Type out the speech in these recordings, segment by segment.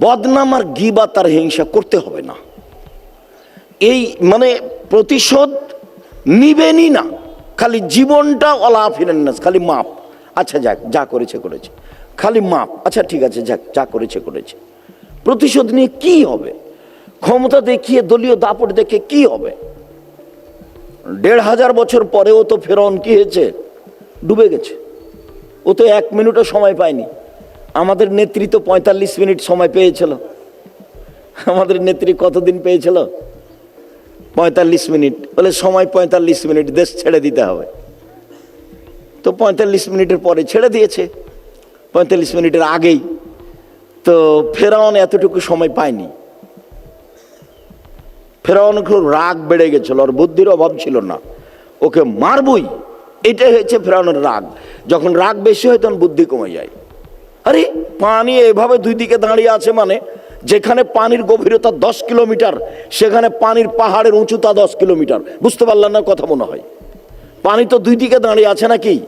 বদনাম আর গিবা তার হিংসা করতে হবে না। এই মানে প্রতিশোধ নিবেনই না। খালি জীবনটা অলা ফিরেন্নাস খালি মাপ। আচ্ছা যাক, যা করেছে করেছে। খালি মাপ। আচ্ছা ঠিক আছে, যাক, যা করেছে করেছে। প্রতিশোধ নিয়ে কি হবে? ক্ষমতা দেখিয়ে, দলীয় দাপট দেখে কি হবে? দেড় হাজার বছর পরেও তো ফেরন কি হয়েছে? ডুবে গেছে। ও তো এক মিনিটও সময় পায়নি। আমাদের নেত্রী তো পঁয়তাল্লিশ মিনিট সময় পেয়েছিল। আমাদের নেত্রী কতদিন পেয়েছিল? পঁয়তাল্লিশ মিনিট। বলে সময় পঁয়তাল্লিশ মিনিট, দেশ ছেড়ে দিতে হবে। তো পঁয়তাল্লিশ মিনিটের পরে ছেড়ে দিয়েছে। পঁয়তাল্লিশ মিনিটের আগেই। তো ফেরাউন এতটুকু সময় পায়নি। ফেরাউন খুব রাগ বেড়ে গেছিল, ওর বুদ্ধির অভাব ছিল না। ওকে মারবই, এটাই হয়েছে ফেরাউনের রাগ। যখন রাগ বেশি হয়, তখন বুদ্ধি কমে যায়। আরে পানি এভাবে দুই দিকে দাঁড়িয়ে আছে মানে যেখানে পানির গভীরতা দশ কিলোমিটার, সেখানে পানির পাহাড়ের উঁচুতা দশ কিলোমিটার। বুঝতে পারলাম না কথা মনে হয়। পানি তো দুই দিকে দাঁড়িয়ে আছে নাকি?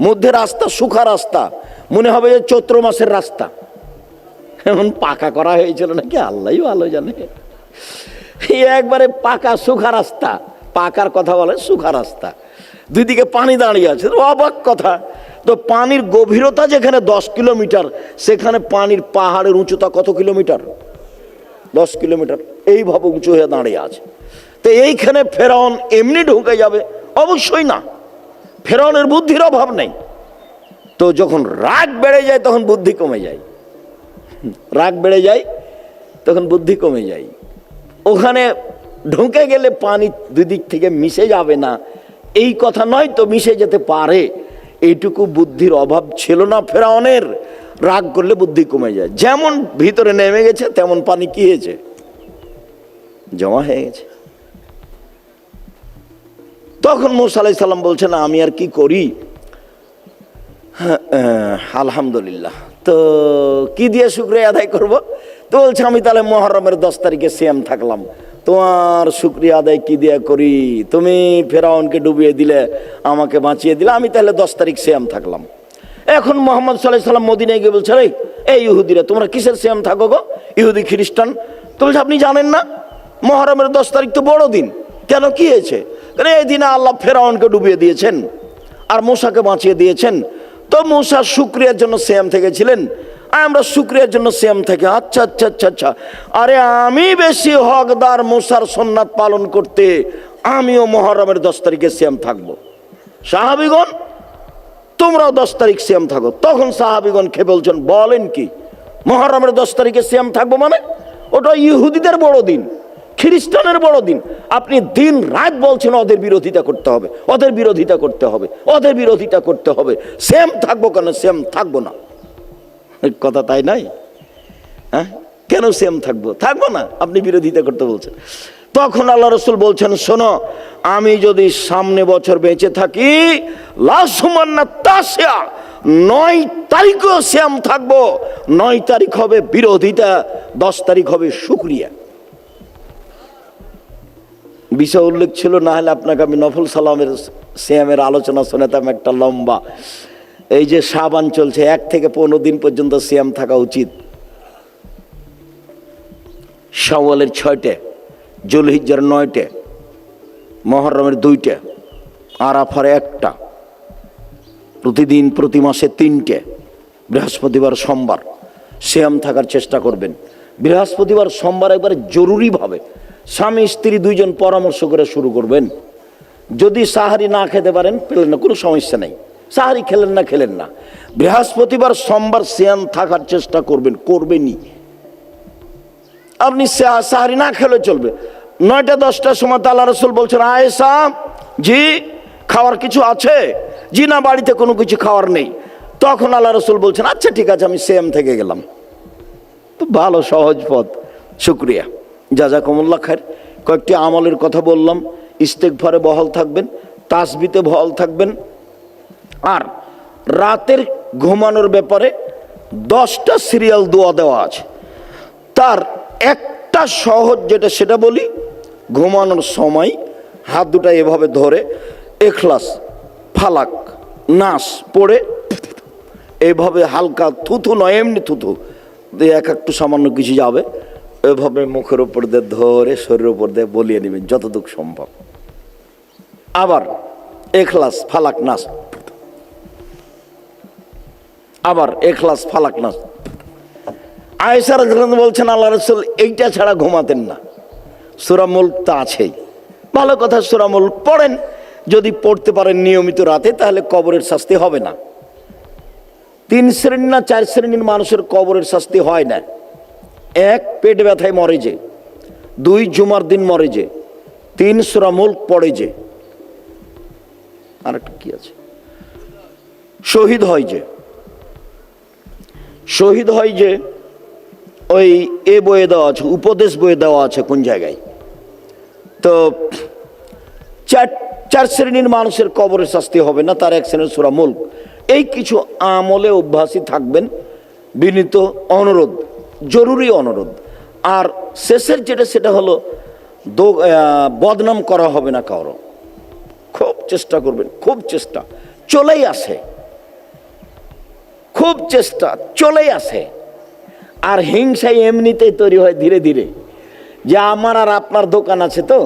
মধ্যে রাস্তা, সুখা রাস্তা। মনে হবে যে চৈত্র মাসের রাস্তা। এমন পাকা করা হয়েছিল নাকি? আল্লাহ ভালো জানে। একবারে পাকা, সুখা রাস্তা। পাকার কথা বলে সুখা রাস্তা। দুই দিকে পানি দাঁড়িয়ে আছে। অবাক কথা। তো পানির গভীরতা যেখানে দশ কিলোমিটার, সেখানে পানির পাহাড়ের উঁচুতা কত কিলোমিটার? দশ কিলোমিটার। এইভাবে উঁচু হয়ে দাঁড়িয়ে আছে। তো এইখানে ফেরাউন এমনি ঢুকে যাবে? অবশ্যই না। ফেরাউনের বুদ্ধির অভাব নেই। তো যখন রাগ বেড়ে যায়, তখন বুদ্ধি কমে যায়। রাগ বেড়ে যায়, তখন বুদ্ধি কমে যায়। ওখানে ঢুকে গেলে পানি দুই দিক থেকে মিশে যাবে না। এই কথা নয় তো মিশে যেতে পারে। এইটুকু বুদ্ধির অভাব ছিল না ফেরাউনের। রাগ করলে বুদ্ধি কমে যায়। যেমন ভিতরে নেমে গেছে তেমন পানি কি হয়েছে? জমা হয়ে গেছে। তখন মুসা আলাই সাল্লাম বলছেন আমি আর কি করি? হ্যাঁ, আলহামদুলিল্লাহ। তো কি দিয়ে শুক্রিয়া আদায় করব? তো বলছে আমি তাহলে মহরমের দশ তারিখে সিএম থাকলাম। তোমার শুক্রিয়া আদায় কি দিয়ে করি? তুমি ফেরাউনকে ডুবিয়ে দিলে, আমাকে বাঁচিয়ে দিলে, আমি তাহলে দশ তারিখ শ্যাম থাকলাম। এখন মোহাম্মদ সাল্লাহ সাল্লাম মদিনায় গিয়ে বলছে রে এই ইহুদিরা, তোমরা কিসের সিএম থাকো গো? ইহুদি খ্রিস্টান? তো বলছে, আপনি জানেন না, মহরমের দশ তারিখ তো বড় দিন। কেন কি হয়েছে? এই দিনে আল্লাহ ফেরাউনকে ডুবিয়ে দিয়েছেন, আর মূসাকে বাঁচিয়ে দিয়েছেন। তো মূসা শুক্রিয়ার জন্য শ্যাম থেকেছিলেন আমরা শুক্রিয়ার জন্য শ্যাম থেকে আচ্ছা আচ্ছা আচ্ছা আচ্ছা। আরে আমি বেশি হকদার মূসার সন্ন্যাত পালন করতে আমিও মহরমের দশ তারিখে শ্যাম থাকব। সাহাবিগণ, তোমরাও দশ তারিখ শ্যাম থাকো। তখন সাহাবিগণ খেয়ে বলছেন, বলেন কি, মহরমের দশ তারিখে শ্যাম থাকব মানে? ওটা ইহুদিদের বড় দিন, খ্রিস্টানের বড় দিন। আপনি দিন রাত বলছেন, ওদের বিরোধিতা করতে হবে, ওদের বিরোধিতা করতে হবে, ওদের বিরোধিতা করতে হবে। সেম থাকব কেন? সেম থাকব না। কথা তাই নাই? হ্যাঁ? কেন সেম থাকব? থাকব না, আপনি বিরোধিতা করতে বলছেন। তখন আল্লাহ রসুল বলছেন, শোনো, আমি যদি সামনে বছর বেঁচে থাকি নয় তারিখও শ্যাম থাকব। নয় তারিখ হবে বিরোধিতা, দশ তারিখ হবে শুক্রিয়া। বিষয় উল্লেখ ছিল, না হলে আপনাকে আমি নফল সালামের শ্যামের আলোচনা শোনাতাম একটা লম্বা। এই যে সাবান চলছে, এক থেকে পনেরো দিন পর্যন্ত শ্যাম থাকা উচিত। সওয়ালের ছয়টে, জুলহিজ্জার নয়টে, মহরমের দুইটে, আরাফার একটা, প্রতিদিন, প্রতি মাসে তিনটে, বৃহস্পতিবার, সোমবার। শ্যাম থাকার চেষ্টা করবেন। বৃহস্পতিবার, সোমবার একবারে জরুরিভাবে স্বামী, স্ত্রী দুইজন পরামর্শ করে শুরু করবেন। যদি সাহারি না খেতে পারেন, পেলেন না, কোনো সমস্যা নেই। সাহারি খেলেন না খেলেন না। বৃহস্পতিবার সোমবার শ্যাম থাকার চেষ্টা করবেন, করবেনই। আপনি সাহারি না খেলে চলবে। নয়টা, দশটার সময় তো আল্লাহ রসুল বলছেন আয়েসা জি, খাওয়ার কিছু আছে? জি না, বাড়িতে কোনো কিছু খাওয়ার নেই। তখন আল্লাহ রসুল বলছেন আচ্ছা ঠিক আছে, আমি সেম থেকে গেলাম। তো ভালো, সহজ পথ। শুক্রিয়া। যা যা কমল্লা খার কয়েকটি আমলের কথা বললাম। ইস্তেকভারে বহাল থাকবেন, তাসবিতে বহাল থাকবেন। আর রাতের ঘুমানোর ব্যাপারে দশটা সিরিয়াল দোয়া দেওয়া আছে। তার একটা সহজ যেটা সেটা বলি, ঘুমানোর সময় হাত দুটা এভাবে ধরে এখলাস, ফালাক, নাস পড়ে এভাবে হালকা থুথু নয়, এমনি থুথু, দিয়ে এক একটু সামান্য কিছু যাবে, এভাবে মুখের ওপর দিয়ে ধরে শরীরের উপর দিয়ে বলিয়ে নেবেন, যতটুকু সম্ভব। আবার এখলাস, ফালাক, নাস আবার এখলাস ফালাক নাস আয়েসার বলছেন আল্লাহ রসুল এইটা ছাড়া ঘুমাতেন না। সুরামুল তা আছেই। ভালো কথা সুরামুল পড়েন। যদি পড়তে পারেন নিয়মিত রাতে, তাহলে কবরের শাস্তি হবে না। তিন শ্রেণি না চার শ্রেণির মানুষের কবরের শাস্তি হয় না। এক, পেট ব্যথায় মরে যে। দুই, জুমার দিন মরে যে। তিন সুরামুল পড়ে যে। আর একটা কি আছে? শহীদ হয় যে। শহীদ হয় যে ওই এ বইয়ে দেওয়া আছে, উপদেশ বইয়ে দেওয়া আছে কোন জায়গায়। তো চার চার শ্রেণির মানুষের কবরের শাস্তি হবে না, তার এক শ্রেণির সুরা মুল্ক। এই কিছু আমলে অভ্যাসী থাকবেন, বিনীত অনুরোধ, জরুরি অনুরোধ। আর শেষের যেটা, সেটা হলো বদনাম করা হবে না কারও। খুব চেষ্টা করবেন, খুব চেষ্টা। চলেই আসে। খুব চেষ্টা চলেই আসে। আর হিংসাই এমনিতেই তৈরি হয় ধীরে ধীরে। যে আমার আর আপনার দোকান আছে তো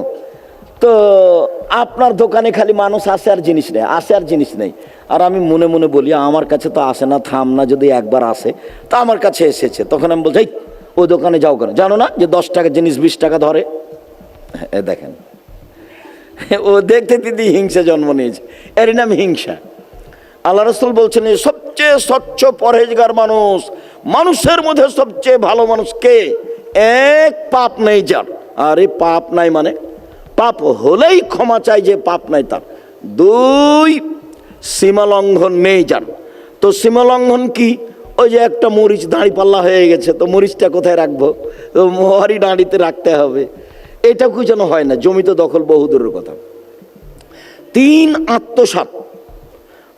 তো আপনার দোকানে খালি মানুষ আসে আর জিনিস নেই আসে আর জিনিস নেই। আর আমি মনে মনে বলি আমার কাছে তো আসে না থাম না যদি একবার আসে তা আমার কাছে এসেছে। তখন আমি বলছি "এই, ওই দোকানে যাও কেন? জানো না যে দশ টাকা জিনিস বিশ টাকা ধরে। দেখেন ও দেখতে দিদি হিংসা জন্ম নিয়েছে। এর নাম হিংসা। আল্লাহ রসুল বলছেন সবচেয়ে স্বচ্ছ পরহেজগার মানুষ, মানুষের মধ্যে সবচেয়ে ভালো মানুষ কে? এক পাপ নেই যার। আর পাপ নাই মানে? পাপ হলেই ক্ষমা চাই যে পাপ নাই তার। দুই, সীমা লঙ্ঘন নেই যার। তো সীমা লঙ্ঘন কি? ওই যে একটা মরিচ দাঁড়ি পাল্লা হয়ে গেছে, তো মরিচটা কোথায় রাখব? তো মোহারি দাঁড়িতে রাখতে হবে। এটাকেও যেন হয় না? জমিতে দখল বহুদূরের কথা। তিন আত্মসাত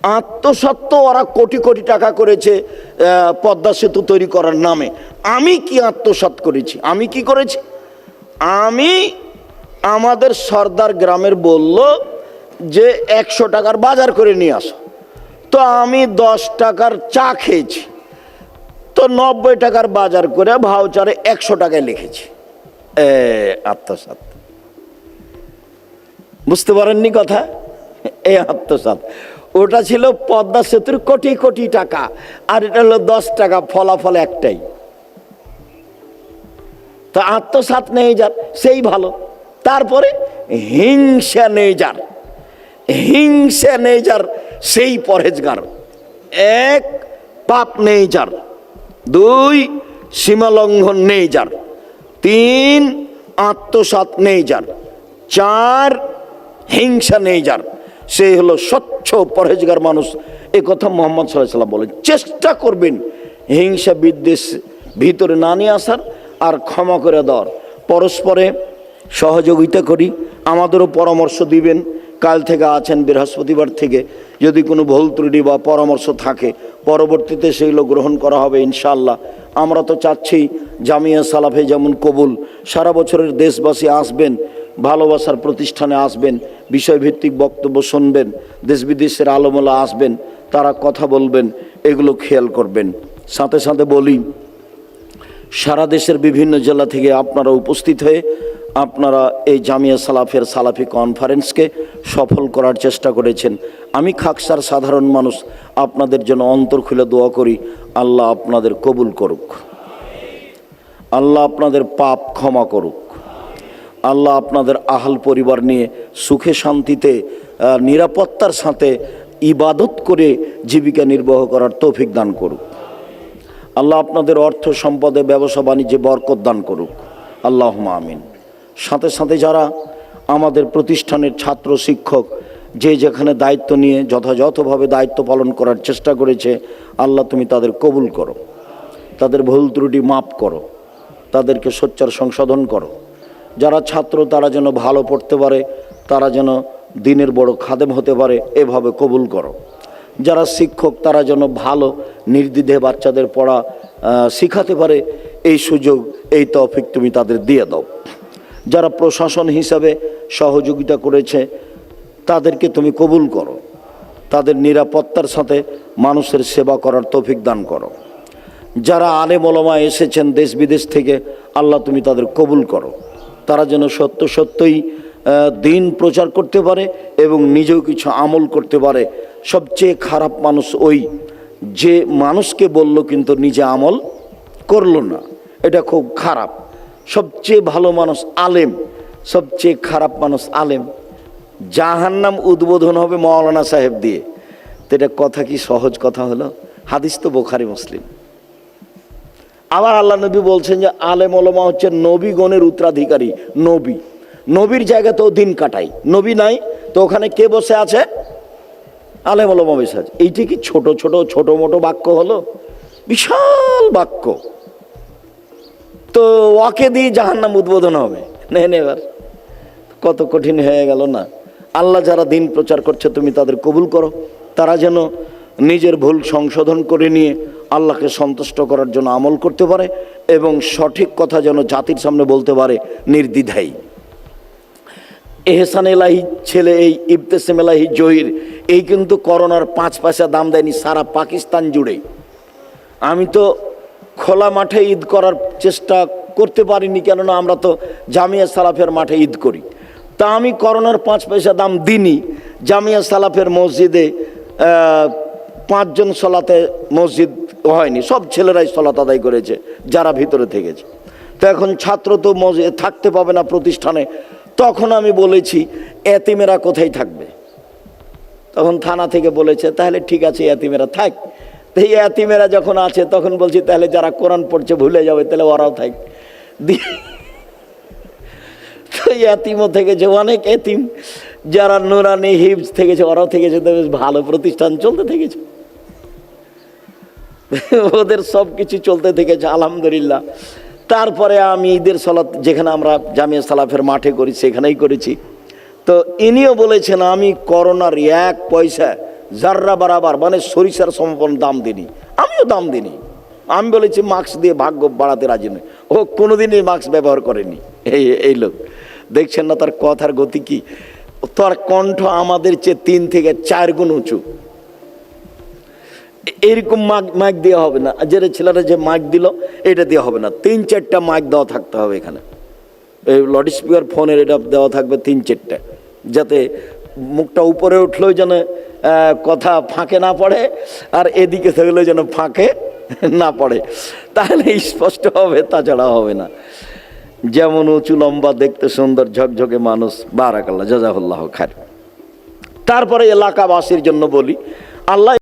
আত্মসত্ত্ব ওরা কোটি কোটি টাকা করেছে পদ্মা সেতু তৈরি করার নামে। আমি কি আত্মসাৎ করেছি? আমি কি করেছি? আমি আমাদের সর্দার গ্রামের বলল যে, একশো টাকার বাজার করে নিয়ে আসো। তো আমি দশ টাকার চা খেয়েছি। তো নব্বই টাকার বাজার করে ভাউচারে একশো টাকায় লিখেছি। এ, আত্মসাৎ। বুঝতে পারেননি কথা? এই আত্মসাৎ। ওটা ছিল পদ্মা সেতুর কোটি কোটি টাকা, আর এটা হলো দশ টাকা ফলাফল একটাই। তো আত্মসাৎ নেই যার, সেই ভালো। তারপরে হিংসা নেই যার, হিংসা নেই যার, সেই পরহেজগার। এক, পাপ নেই যার। দুই সীমালঙ্ঘন নেই যার। তিন, আত্মসাৎ নেই যার। চার, হিংসা নেই যার। সে হলো স্বচ্ছ পরহেজগার মানুষ। এ কথা মোহাম্মদ সাল্লাহ সাল্লাম বলেন, চেষ্টা করবেন হিংসা বিদ্বেষ ভিতরে না নিয়ে আসার আর ক্ষমা করে দেওয়ার। পরস্পরে সহযোগিতা করি, আমাদেরও পরামর্শ দিবেন। কাল থেকে আছেন বৃহস্পতিবার থেকে। যদি কোনো ভুল ত্রুটি বা পরামর্শ থাকে, পরবর্তীতে সেগুলো গ্রহণ করা হবে ইনশাল্লাহ আমরা তো চাচ্ছি জামিয়া সালাফে যেমন কবুল। সারা বছরের দেশবাসী আসবেন ভালোবাসার প্রতিষ্ঠানে আসবেন, বিষয়ভিত্তিক বক্তব্য শুনবেন দেশ বিদেশের আলমোলা আসবেন, তারা কথা বলবেন, এগুলো খেয়াল করবেন। সাথে সাথে বলি, সারা দেশের বিভিন্ন জেলা থেকে আপনারা উপস্থিত হয়ে আপনারা এই জামিয়া সালাফের সালাফি কনফারেন্সকে সফল করার চেষ্টা করেছেন। আমি খাকসার সাধারণ মানুষ, আপনাদের জন্য অন্তর খুলে দোয়া করি, আল্লাহ আপনাদের কবুল করুক। আল্লাহ আপনাদের পাপ ক্ষমা করুক। আল্লাহ আপনাদের আহাল পরিবার নিয়ে সুখে শান্তিতে নিরাপত্তার সাথে ইবাদত করে জীবিকা নির্বাহ করার তৌফিক দান করুক। আল্লাহ আপনাদের অর্থ, সম্পদে, ব্যবসা, বাণিজ্যে বরকত দান করুক। আল্লাহ আমিন। সাথে সাথে যারা আমাদের প্রতিষ্ঠানের ছাত্র, শিক্ষক, যে যেখানে দায়িত্ব নিয়ে যথাযথভাবে দায়িত্ব পালন করার চেষ্টা করেছে, আল্লাহ তুমি তাদের কবুল করো। তাদের ভুল ত্রুটি মাপ করো। তাদেরকে সোচ্চার সংশোধন করো। যারা ছাত্র, তারা যেন ভালো পড়তে পারে, তারা যেন দিনের বড় খাদেম হতে পারে, এভাবে কবুল করো। যারা শিক্ষক, তারা যেন ভালো নির্দ্বিধে বাচ্চাদের পড়া শিখাতে পারে, এই সুযোগ, এই তফিক তুমি তাদের দিয়ে দাও। যারা প্রশাসন হিসাবে সহযোগিতা করেছে, তাদেরকে তুমি কবুল করো। তাদের নিরাপত্তার সাথে মানুষের সেবা করার তৌফিক দান করো। যারা আলেম ওলমা এসেছেন দেশ বিদেশ থেকে, আল্লাহ তুমি তাদের কবুল করো। তারা যেন সত্য সত্যই দিন প্রচার করতে পারে এবং নিজেও কিছু আমল করতে পারে। সবচেয়ে খারাপ মানুষ ওই যে মানুষকে বলল কিন্তু নিজে আমল করল না। এটা খুব খারাপ। সবচেয়ে ভালো মানুষ আলেম, সবচেয়ে খারাপ মানুষ আলেম। জাহান্নাম উদ্বোধন হবে মৌলানা সাহেব দিয়ে। তো এটা কথা কি সহজ কথা হলো? হাদিস তো বোখারি, মুসলিম। আবার আল্লাহ নবী বলছেন যে আলেম ওলমা হচ্ছে নবীগণের উত্তরাধিকারী, নবী। নবীর জায়গাতেও দিন কাটাই। নবী নাই, তো ওখানে কে বসে আছে? আলেম ওলমা বসে আছে। এইটি কি ছোট ছোট ছোট, মোটো বাক্য হলো? বিশাল বাক্য। তো ওয়াকে দিয়ে জাহান্নাম উদ্বোধন হবে। নেন এবার। কত কঠিন হয়ে গেল না। আল্লাহ যারা দিন প্রচার করছে, তুমি তাদের কবুল করো। তারা যেন নিজের ভুল সংশোধন করে নিয়ে আল্লাহকে সন্তুষ্ট করার জন্য আমল করতে পারে এবং সঠিক কথা যেন জাতির সামনে বলতে পারে নির্দ্বিধাই এহসান এলাহি ছেলে এই ইবতেসেম এলাহি জহির, এই কিন্তু করোনার পাঁচ পয়সা দাম দেয়নি সারা পাকিস্তান জুড়ে। আমি তো খোলা মাঠে ঈদ করার চেষ্টা করতে পারিনি কেননা আমরা তো জামিয়া সালাফের মাঠে ঈদ করি। তা আমি করোনার পাঁচ পয়সা দাম দিনই জামিয়া সালাফের মসজিদে পাঁচজন সলাতে মসজিদ হয়নি, সব ছেলেরাই সলাত আদায় করেছে, যারা ভিতরে থেকেছে। তো এখন ছাত্র তো মজে, থাকতে পাবে না প্রতিষ্ঠানে। তখন আমি বলেছি, এতিমেরা কোথায় থাকবে? তখন থানা থেকে বলেছে, তাহলে ঠিক আছে, এতিমেরা থাক। এই এতিমেরা যখন আছে, তখন বলছি, তাহলে যারা কোরআন পড়ছে, ভুলে যাবে, তাহলে ওরাও থাক। এতিমও থেকেছে, অনেক এতিম। যারা নুরানি হিপস থেকেছে, ওরাও থেকেছে, তো বেশ ভালো প্রতিষ্ঠান চলতে থেকেছে। ওদের সব কিছু চলতে থেকেছে আলহামদুলিল্লাহ। তারপরে আমি ঈদের সলাত যেখানে আমরা জামিয়া সালাফের মাঠে করি, সেখানেই করেছি। তো ইনিও বলেছেন, আমি করোনার এক পয়সা জাররা বারাবার মানে সরিষার সমপন দাম দিনি আমিও দাম দিনি আমি বলেছি, মাস্ক দিয়ে ভাগ্য বাড়াতে রাজি নই। ও কোনোদিনই মাস্ক ব্যবহার করেনি। এই এই লোক। দেখছেন না তার কথার গতি কি? তার কণ্ঠ আমাদের চেয়ে তিন থেকে চার গুণ উঁচু। এইরকম মাগ মাইক দেওয়া হবে না। যে ছেলেরা যে মাইক দিল, এটা দেওয়া হবে না। তিন চারটা মাইক দেওয়া থাকতে হবে এখানে। এই লাউড স্পিকার ফোনের এটা দেওয়া থাকবে তিন চারটা, যাতে মুখটা উপরে উঠলেও যেন কথা ফাঁকে না পড়ে, আর এদিকে থাকলেও যেন ফাঁকে না পড়ে। তাহলে স্পষ্ট হবে, তাছাড়া হবে না। যেমন উঁচু লম্বা, দেখতে সুন্দর, ঝকঝকে মানুষ। বারাকাল্লাহ, জাজাহুল্লাহ খার তারপরে এলাকাবাসীর জন্য বলি, আল্লাহ